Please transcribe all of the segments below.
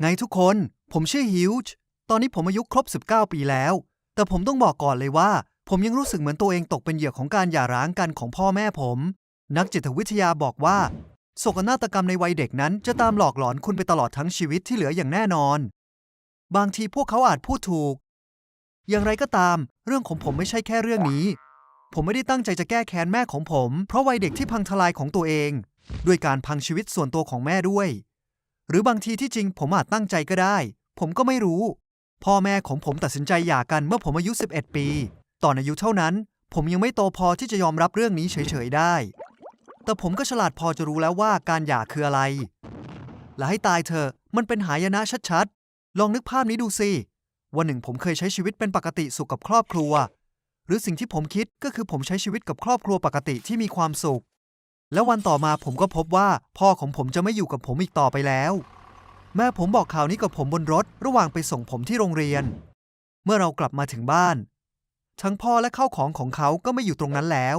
ไงทุกคน ผมชื่อฮิวจ์ตอนนี้ผมอายุครบ 19 ปีแล้ว แต่ผมต้องบอกก่อนเลยว่า ผมยังรู้สึกเหมือนตัวเองตกเป็นเหยื่อของการหย่าร้างกันของพ่อแม่ผม นักจิตวิทยาบอกว่าโศกนาฏกรรมในวัยเด็กนั้นจะตามหลอกหลอนคุณไปตลอดทั้งชีวิตที่เหลืออย่างแน่นอน บางทีพวกเขาอาจพูดถูก อย่างไรก็ตาม เรื่องของผมไม่ใช่แค่เรื่องนี้ ผมไม่ได้ตั้งใจจะแก้แค้นแม่ของผม เพราะวัยเด็กที่พังทลายของตัวเอง ด้วยการพังชีวิตส่วนตัวของแม่ด้วย หรือบางทีที่จริงผมอาจตั้งใจก็ได้ ผมก็ไม่รู้ พ่อแม่ของผมตัดสินใจหย่ากันเมื่อผมอายุ 11 ปี ตอนอายุเท่านั้น ผมยังไม่โตพอที่จะยอมรับเรื่องนี้เฉยๆได้ แต่ผมก็ฉลาดพอจะรู้แล้วว่าการหย่าคืออะไร และให้ตายเถอะมันเป็นหายนะชัดๆ ลองนึกภาพนี้ดูสิวันหนึ่งผมเคยใช้ชีวิตเป็นปกติสุขกับครอบครัว หรือสิ่งที่ผมคิดก็คือผมใช้ชีวิตกับครอบครัวปกติที่มีความสุข แล้ววันต่อมาผมก็พบว่าพ่อของผมจะไม่อยู่กับผมอีกต่อไปแล้ว แม่ผมบอกข่าวนี้กับผมบนรถระหว่างไปส่งผมที่โรงเรียน เมื่อเรากลับมาถึงบ้าน ทั้งพ่อและข้าวของของเขาก็ไม่อยู่ตรงนั้นแล้ว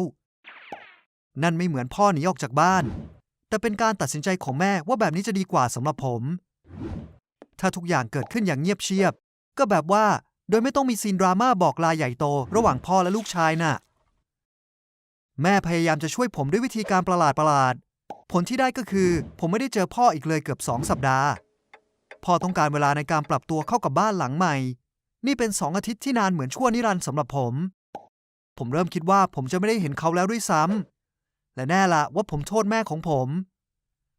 นั่นไม่เหมือนพ่อหนีออกจากบ้าน แต่เป็นการตัดสินใจของแม่ว่าแบบนี้จะดีกว่าสำหรับผม ถ้าทุกอย่างเกิดขึ้นอย่างเงียบเชียบ ก็แบบว่าโดยไม่ต้องมีซีนดราม่าบอกลาใหญ่โต ระหว่างพ่อและลูกชายน่ะ แม่พยายามจะช่วยผมด้วยวิธีการประหลาดประหลาดๆผลที่ได้ก็คือ ผมไม่ได้เจอพ่ออีกเลยเกือบสองสัปดาห์ พ่อต้องการเวลาในการปรับตัวเข้ากับบ้านหลังใหม่ นี่เป็นสองอาทิตย์ที่นานเหมือนชั่วนิรันดร์สำหรับผม ผมเริ่มคิดว่าผมจะไม่ได้เห็นเขาแล้วด้วยซ้ำ และแน่ละว่าผมโทษแม่ของผม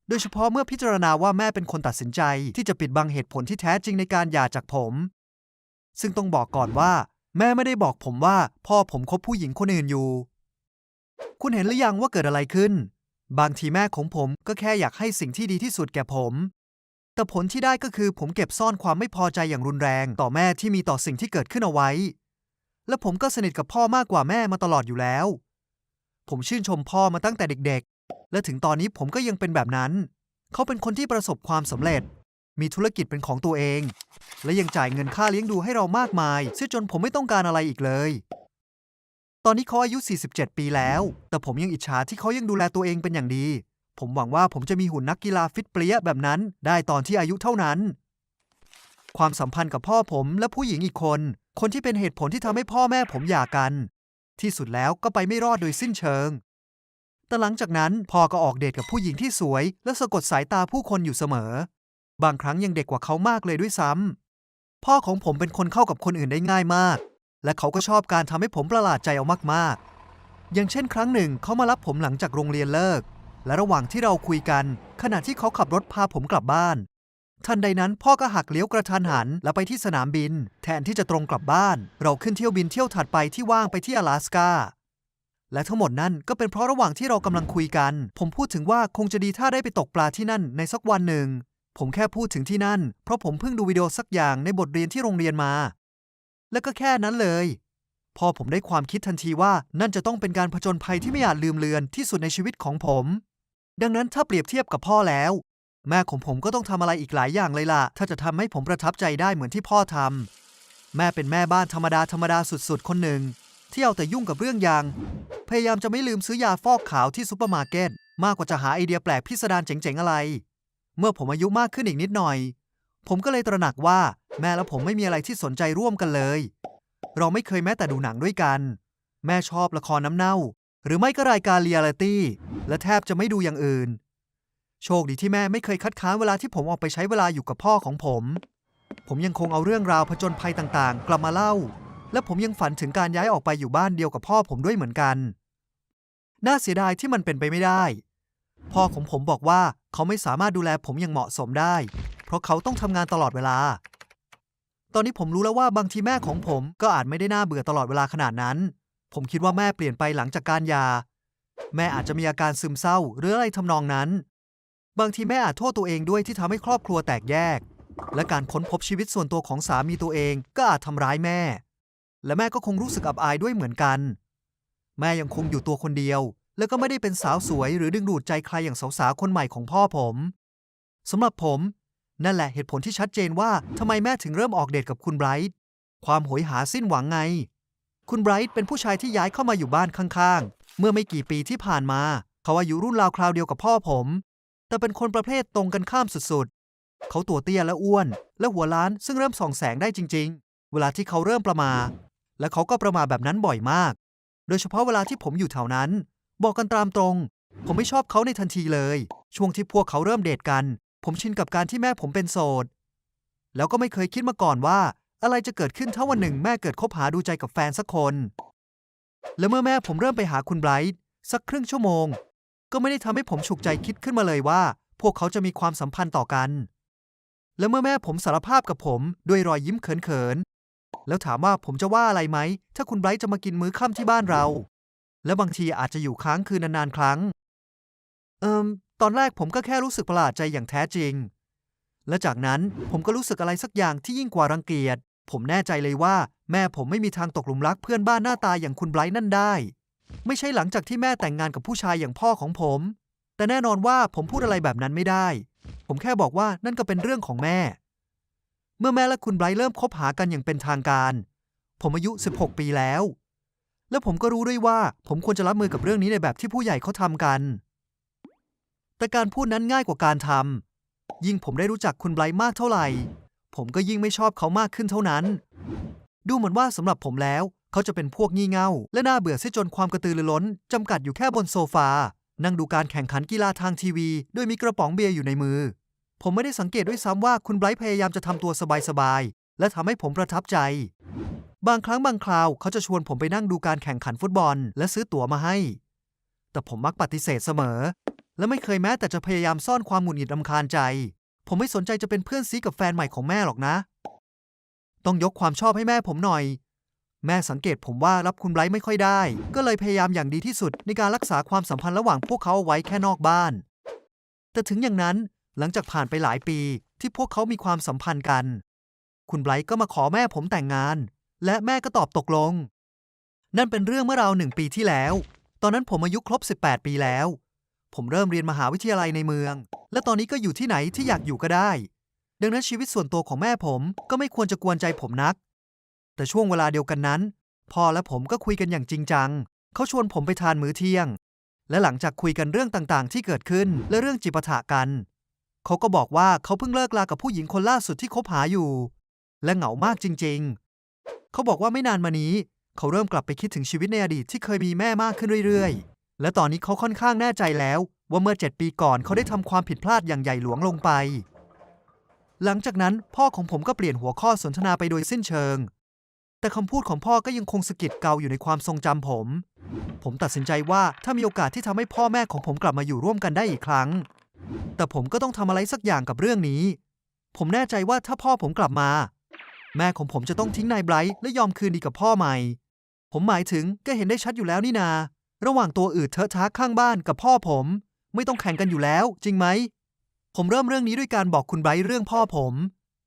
โดยเฉพาะเมื่อพิจารณาว่าแม่เป็นคนตัดสินใจที่จะปิดบังเหตุผลที่แท้จริงในการหย่าจากผม ซึ่งต้องบอกก่อนว่า แม่ไม่ได้บอกผมว่า พ่อผมคบผู้หญิงคนอื่นอยู่ คุณเห็นหรือยังว่าเกิดอะไรขึ้น บางทีแม่ของผมก็แค่อยากให้สิ่งที่ดีที่สุดแก่ผม แต่ผลที่ได้ก็คือผมเก็บซ่อนความไม่พอใจอย่างรุนแรง ต่อแม่ที่มีต่อสิ่งที่เกิดขึ้นเอาไว้ และผมก็สนิทกับพ่อมากกว่าแม่มาตลอดอยู่แล้ว ผมชื่นชมพ่อมาตั้งแต่เด็กๆ และถึงตอนนี้ผมก็ยังเป็นแบบนั้น เขาเป็นคนที่ประสบความสำเร็จ มีธุรกิจเป็นของตัวเอง และยังจ่ายเงินค่าเลี้ยงดูให้เรามากมายเสียจนผมไม่ต้องการอะไรอีกเลย ตอนนี้เขาอายุ 47 ปีแล้ว แต่ผมยังอิจฉาที่เขายังดูแลตัวเองเป็นอย่างดี ผมหวังว่าผมจะมีหุ่นนักกีฬาฟิตเปรี้ยแบบนั้น ได้ตอนที่อายุเท่านั้น ความสัมพันธ์กับพ่อผมและผู้หญิงอีกคน คนที่เป็นเหตุผลที่ทำให้พ่อแม่ผมหย่ากัน ที่สุดแล้วก็ไปไม่รอดโดยสิ้นเชิง แต่หลังจากนั้นพ่อก็ออกเดทกับผู้หญิงที่สวย และสะกดสายตาผู้คนอยู่เสมอ บางครั้งยังเด็กกว่าเขามากเลยด้วยซ้ำพ่อของผมเป็นคนเข้ากับคนอื่นได้ง่ายมาก และเขาก็ชอบการทำให้ผมประหลาดใจเอามากๆ อย่างเช่นครั้งหนึ่งเขามารับผมหลังจากโรงเรียนเลิก และระหว่างที่เราคุยกัน ขณะที่เขาขับรถพาผมกลับบ้าน ทันใดนั้นพ่อก็หักเลี้ยวกระทันหัน แล้วไปที่สนามบิน แทนที่จะตรงกลับบ้าน เราขึ้นเที่ยวบินเที่ยวถัดไปที่ว่างไปที่阿拉斯กา และทั้งหมดนั่นก็เป็นเพราะระหว่างที่เรากำลังคุยกัน ผมพูดถึงว่าคงจะดีถ้าได้ไปตกปลาที่นั่นในสักวันหนึ่ง ผมแค่พูดถึงที่นั่น เพราะผมเพิ่งดูวิดีโอสักอย่างในบทเรียนที่โรงเรียนมา และก็แค่นั้นเลย พอผมได้ความคิดทันทีว่านั่นจะต้องเป็นการผจญภัยที่ไม่อาจลืมเลือนที่สุดในชีวิตของผม ดังนั้นถ้าเปรียบเทียบกับพ่อแล้ว แม่ของผมก็ต้องทำอะไรอีกหลายอย่างเลยล่ะ ถ้าจะทำให้ผมประทับใจได้เหมือนที่พ่อทำแม่เป็นแม่บ้านธรรมดาธรรมดาสุดๆ คนหนึ่งที่เอาแต่ยุ่งกับเรื่องยาง พยายามจะไม่ลืมซื้อยาฟอกขาวที่ซูเปอร์มาร์เก็ตมากกว่าจะหาไอเดียแปลกพิสดารเจ๋งๆอะไร เมื่อผมอายุมากขึ้นอีกนิดหน่อย ผมก็เลยตระหนักว่า แม่และผมไม่มีอะไรที่สนใจร่วมกันเลย เราไม่เคยแม้แต่ดูหนังด้วยกัน แม่ชอบละครน้ำเน่า หรือไม่ก็รายการเรียลิตี้และแทบจะไม่ดูอย่างอื่น โชคดีที่แม่ไม่เคยคัดค้านเวลาที่ผมออกไปใช้เวลาอยู่กับพ่อของผม ผมยังคงเอาเรื่องราวผจญภัยต่างๆ กลับมาเล่า และผมยังฝันถึงการย้ายออกไปอยู่บ้านเดียวกับพ่อผมด้วยเหมือนกัน น่าเสียดายที่มันเป็นไปไม่ได้ พ่อของผมบอกว่าเขาไม่สามารถดูแลผมอย่างเหมาะสมได้ เพราะเขาต้องทำงานตลอดเวลา ตอนนี้ผมรู้แล้วว่าบางทีแม่ของผมก็อาจไม่ได้น่าเบื่อตลอดเวลาขนาดนั้น ผมคิดว่าแม่เปลี่ยนไปหลังจากการยา แม่อาจจะมีอาการซึมเศร้า หรืออะไรทำนองนั้น บางทีแม่อาจโทษตัวเองด้วยที่ทำให้ครอบครัวแตกแยก และการค้นพบชีวิตส่วนตัวของสามีตัวเองก็อาจทำร้ายแม่ และแม่ก็คงรู้สึกอับอายด้วยเหมือนกัน แม่ยังคงอยู่ตัวคนเดียว แล้วก็ไม่ได้เป็นสาวสวย หรือดึงดูดใจใครอย่างสาวๆคนใหม่ของพ่อผมสำหรับผม นั่นแหละเหตุผลที่ชัดเจนว่าทำไมแม่ถึงเริ่มออกเดทกับคุณไบรท์ความโหยหาสิ้นหวังไง คุณไบรท์เป็นผู้ชายที่ย้ายเข้ามาอยู่บ้านข้างๆ เมื่อไม่กี่ปีที่ผ่านมา เขาอายุรุ่นราวคราวเดียวกับพ่อผม แต่เป็นคนประเภทตรงกันข้ามสุดๆ เขาตัวเตี้ยและอ้วน และหัวล้านซึ่งเริ่มส่องแสงได้จริง ๆ เวลาที่เขาเริ่มประมา และเขาก็ประมาแบบนั้นบ่อยมาก โดยเฉพาะเวลาที่ผมอยู่แถวนั้น บอกกันตามตรง ผมไม่ชอบเขาในทันทีเลย ช่วงที่พวกเขาเริ่มเดทกัน ผมชินกับการที่แม่ผมเป็นโสด แล้วก็ไม่เคยคิดมาก่อนว่า อะไรจะเกิดขึ้นถ้าวันหนึ่งแม่เกิดคบหาดูใจกับแฟนสักคน และเมื่อแม่ผมเริ่มไปหาคุณไบรท์สักครึ่งชั่วโมง ก็ไม่ได้ทำให้ผมฉุกใจคิดขึ้นมาเลยว่า พวกเขาจะมีความสัมพันธ์ต่อกัน และเมื่อแม่ผมสารภาพกับผมด้วยรอยยิ้มเขินๆแล้วถามว่าผมจะว่าอะไรไหมถ้าคุณไบรท์จะมากินมื้อค่ำที่บ้านเรา และบางทีอาจจะอยู่ค้างคืนนานๆครั้ง เอิมตอนแรกผมก็แค่รู้สึกประหลาดใจอย่างแท้จริง และจากนั้นผมก็รู้สึกอะไรสักอย่างที่ยิ่งกว่ารังเกียจ ผมแน่ใจเลยว่า แม่ผมไม่มีทางตกหลุมรักเพื่อนบ้านหน้าตาอย่างคุณไบรท์นั่นได้ ไม่ใช่หลังจากที่แม่แต่งงานกับผู้ชายอย่างพ่อของผม แต่แน่นอนว่าผมพูดอะไรแบบนั้นไม่ได้ ผมแค่บอกว่านั่นก็เป็นเรื่องของแม่ เมื่อแม่และคุณไบรท์เริ่มคบหากันอย่างเป็นทางการ ผมอายุ 16 ปีแล้ว และผมก็รู้ด้วยว่า ผมควรจะรับมือกับเรื่องนี้ในแบบที่ผู้ใหญ่เขาทำกัน แต่การพูดนั้นง่ายกว่าการทำ ยิ่งผมได้รู้จักคุณไบรท์มากเท่าไหร่ ผมก็ยิ่งไม่ชอบเขามากขึ้นเท่านั้น ดูเหมือนว่าสำหรับผมแล้ว เขาจะเป็นพวกงี่เง่า และน่าเบื่อเสียจนความกระตือรือร้นจำกัดอยู่แค่บนโซฟา นั่งดูการแข่งขันกีฬาทางทีวีโดยมีกระป๋องเบียร์อยู่ในมือ ผมไม่ได้สังเกตด้วยซ้ำว่าคุณไบรท์พยายามจะทำตัวสบายๆและทำให้ผมประทับใจ บางครั้งบางคราวเขาจะชวนผมไปนั่งดูการแข่งขันฟุตบอล และซื้อตั๋วมาให้ แต่ผมมักปฏิเสธเสมอ และไม่เคยแม้แต่จะพยายามซ่อนความหงุดหงิดรำคาญใจ ผมไม่สนใจจะเป็นเพื่อนซีกับแฟนใหม่ของแม่หรอกนะ ต้องยกความชอบให้แม่ผมหน่อย แม่สังเกตผมว่ารับคุณไบรท์ไม่ค่อยได้ ก็เลยพยายามอย่างดีที่สุดในการรักษาความสัมพันธ์ระหว่างพวกเขาเอาไว้แค่นอกบ้าน แต่ถึงอย่างนั้นหลังจากผ่านไปหลายปีที่พวกเขามีความสัมพันธ์กัน คุณไบรท์ก็มาขอแม่ผมแต่งงาน และแม่ก็ตอบตกลง นั่นเป็นเรื่องเมื่อราวหนึ่งปีที่แล้ว ตอนนั้นผมอายุครบ 18 ปีแล้ว ผมเริ่มเรียนมหาวิทยาลัยในเมือง และตอนนี้ก็อยู่ที่ไหนที่อยากอยู่ก็ได้ ดังนั้นชีวิตส่วนตัวของแม่ผมก็ไม่ควรจะกวนใจผมนัก แต่ช่วงเวลาเดียวกันนั้นพ่อและผมก็คุยกันอย่างจริงจัง เขาชวนผมไปทานมื้อเที่ยง และหลังจากคุยกันเรื่องต่างๆ ที่เกิดขึ้นและเรื่องจิปาถะกัน เขาก็บอกว่าเขาเพิ่งเลิกลากับผู้หญิงคนล่าสุดที่คบหาอยู่ และเหงามากจริง ๆ เขาบอกว่าไม่นานมานี้ เขาเริ่มกลับไปคิดถึงชีวิตในอดีตที่เคยมีแม่มากขึ้นเรื่อยๆ และตอนนี้เขาค่อนข้างแน่ใจแล้ว ว่าเมื่อ 7 ปีก่อนเขาได้ทำความผิดพลาดอย่างใหญ่หลวงลงไป หลังจากนั้นพ่อของผมก็เปลี่ยนหัวข้อสนทนาไปโดยสิ้นเชิง แต่คำพูดของพ่อก็ยังคงสะกิดเกาอยู่ในความทรงจำผม ผมตัดสินใจว่าถ้ามีโอกาสที่ทำให้พ่อแม่ของผมกลับมาอยู่ร่วมกันได้อีกครั้ง แต่ผมก็ต้องทำอะไรสักอย่างกับเรื่องนี้ ผมแน่ใจว่าถ้าพ่อผมกลับมา แม่ของผมจะต้องทิ้งนายไบรท์และยอมคืนดีกับพ่อใหม่ ผมหมายถึงก็เห็นได้ชัดอยู่แล้วนี่นา ระหว่างตัวอืดเทอะทะข้างบ้านกับพ่อผม ไม่ต้องแข่งกันอยู่แล้ว จริงไหม ผมเริ่มเรื่องนี้ด้วยการบอกคุณไบรท์เรื่องพ่อผม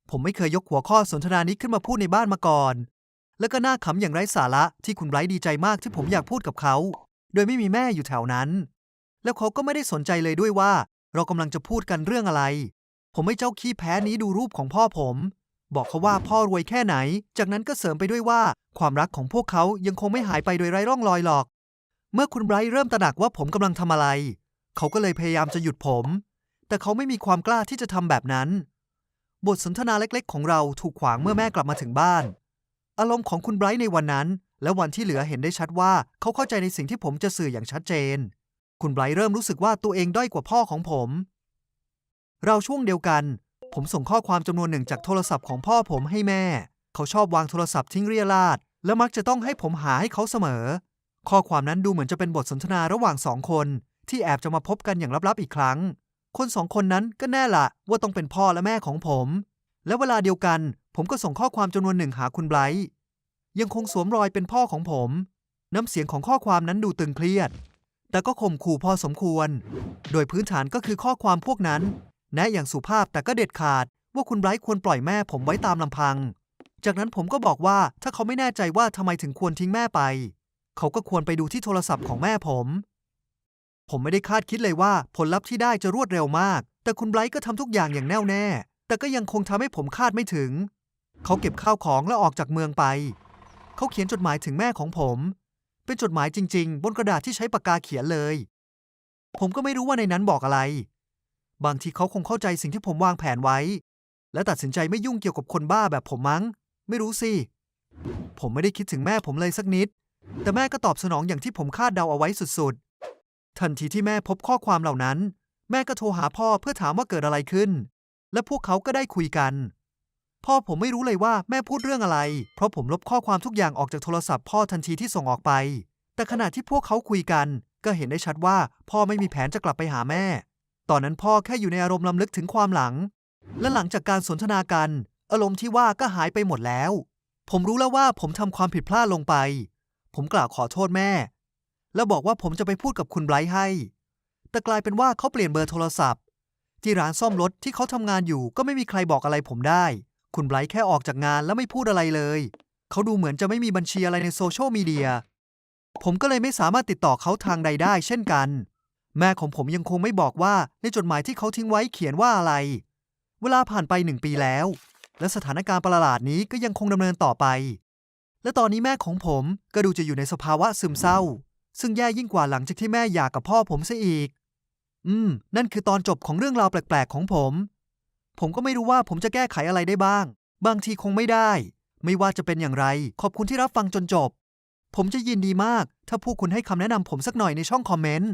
ผมไม่เคยยกหัวข้อสนทนานี้ขึ้นมาพูดในบ้านมาก่อน แล้วก็น่าขำอย่างไร้สาระที่คุณไบรท์ดีใจมากที่ผมอยากพูดกับเขา โดยไม่มีแม่อยู่แถวนั้น แล้วเขาก็ไม่ได้สนใจเลยด้วยว่า เรากำลังจะพูดกันเรื่องอะไร ผมให้เจ้าขี้แพ้นี้ดูรูปของพ่อผม บอกเขาว่าพ่อรวยแค่ไหน จากนั้นก็เสริมไปด้วยว่า ความรักของพวกเขายังคงไม่หายไปโดยไร้ร่องรอยหรอก เมื่อคุณไบรท์เริ่มตระหนักว่าผมกำลังทำอะไร เขาก็เลยพยายามจะหยุดผม แต่เขาไม่มีความกล้าที่จะทำแบบนั้น บทสนทนาเล็กๆ ของเราถูกขวางเมื่อแม่กลับมาถึงบ้าน อารมณ์ของคุณไบรท์ในวันนั้น และวันที่เหลือเห็นได้ชัดว่าเขาเข้าใจในสิ่งที่ผมจะสื่ออย่างชัดเจน คุณไบรท์เริ่มรู้สึกว่าตัวเองด้อยกว่าพ่อของผม เราช่วงเดียวกัน ผมส่งข้อความจำนวนหนึ่งจากโทรศัพท์ของพ่อผมให้แม่ เขาชอบวางโทรศัพท์ทิ้งเรียราดและมักจะต้องให้ผมหาให้เขาเสมอ ข้อความนั้นดูเหมือนจะเป็นบทสนทนาระหว่างสองคน ที่แอบจะมาพบกันอย่างลับๆอีกครั้ง คนสองคนนั้นก็แน่ละว่าต้องเป็นพ่อและแม่ของผม และเวลาเดียวกัน ผมก็ส่งข้อความจำนวนหนึ่งหาคุณไบรท์ยังคงสวมรอยเป็นพ่อของผม น้ำเสียงของข้อความนั้นดูตึงเครียด แต่ก็ข่มขู่พอสมควร โดยพื้นฐานก็คือข้อความพวกนั้นแนะอย่างสุภาพแต่ก็เด็ดขาดว่าคุณไบรท์ควรปล่อยแม่ผมไว้ตามลำพัง จากนั้นผมก็บอกว่าถ้าเขาไม่แน่ใจว่าทำไมถึงควรทิ้งแม่ไป เขาก็ควรไปดูที่โทรศัพท์ของแม่ผม ผมไม่ได้คาดคิดเลยว่าผลลัพธ์ที่ได้จะรวดเร็วมาก แต่คุณไบรท์ก็ทำทุกอย่างอย่างแน่วแน่ แต่ก็ยังคงทำให้ผมคาดไม่ถึง เขาเก็บข้าวของแล้วออกจากเมืองไป เขาเขียนจดหมายถึงแม่ของผม เป็นจดหมายจริง ๆ บนกระดาษที่ใช้ปากกาเขียนเลย ผมก็ไม่รู้ว่าในนั้นบอกอะไร บางทีเขาคงเข้าใจสิ่งที่ผมวางแผนไว้ และตัดสินใจไม่ยุ่งเกี่ยวกับคนบ้าแบบผมมั้ง ไม่รู้สิ ผมไม่ได้คิดถึงแม่ผมเลยสักนิด แต่แม่ก็ตอบสนองอย่างที่ผมคาดเดาเอาไว้สุดๆ ทันทีที่แม่พบข้อความเหล่านั้น แม่ก็โทรหาพ่อเพื่อถามว่าเกิดอะไรขึ้น และพวกเขาก็ได้คุยกัน พ่อผมไม่รู้เลยว่าแม่พูดเรื่องอะไร เพราะผมลบข้อความทุกอย่างออกจากโทรศัพท์พ่อทันทีที่ส่งออกไป แต่ขณะที่พวกเขาคุยกัน ก็เห็นได้ชัดว่าพ่อไม่มีแผนจะกลับไปหาแม่ ตอนนั้นพ่อแค่อยู่ในอารมณ์ลำลึกถึงความหลัง และหลังจากการสนทนากัน อารมณ์ที่ว่าก็หายไปหมดแล้ว ผมรู้แล้วว่าผมทำความผิดพลาดลงไป ผมกล่าวขอโทษแม่ แล้วบอกว่าผมจะไปพูดกับคุณไบรท์ให้ แต่กลายเป็นว่าเขาเปลี่ยนเบอร์โทรศัพท์ ที่ร้านซ่อมรถที่เขาทำงานอยู่ก็ไม่มีใครบอกอะไรผมได้ คุณไบรท์แค่ออกจากงานแล้วไม่พูดอะไรเลย เขาดูเหมือนจะไม่มีบัญชีอะไรในโซเชียลมีเดีย ผมก็เลยไม่สามารถติดต่อเขาทางใดได้ เช่นกัน แม่ของผมยังคงไม่บอกว่าในจดหมายที่เขาทิ้งไว้เขียนว่าอะไร เวลาผ่านไปหนึ่งปีแล้ว และสถานการณ์ประหลาดนี้ก็ยังคงดำเนินต่อไป และตอนนี้แม่ของผมก็ดูจะอยู่ในสภาวะซึมเศร้า ซึ่งแย่ยิ่งกว่าหลังจากที่แม่หย่ากับพ่อผมซะอีก อืม นั่นคือตอนจบของเรื่องราวแปลกๆของผม ผมก็ไม่รู้ว่าผมจะแก้ไขอะไรได้บ้าง บางทีคงไม่ได้ ไม่ว่าจะเป็นอย่างไร ขอบคุณที่รับฟังจนจบ ผมจะยินดีมาก ถ้าพวกคุณให้คำแนะนำผมสักหน่อยในช่องคอมเมนต์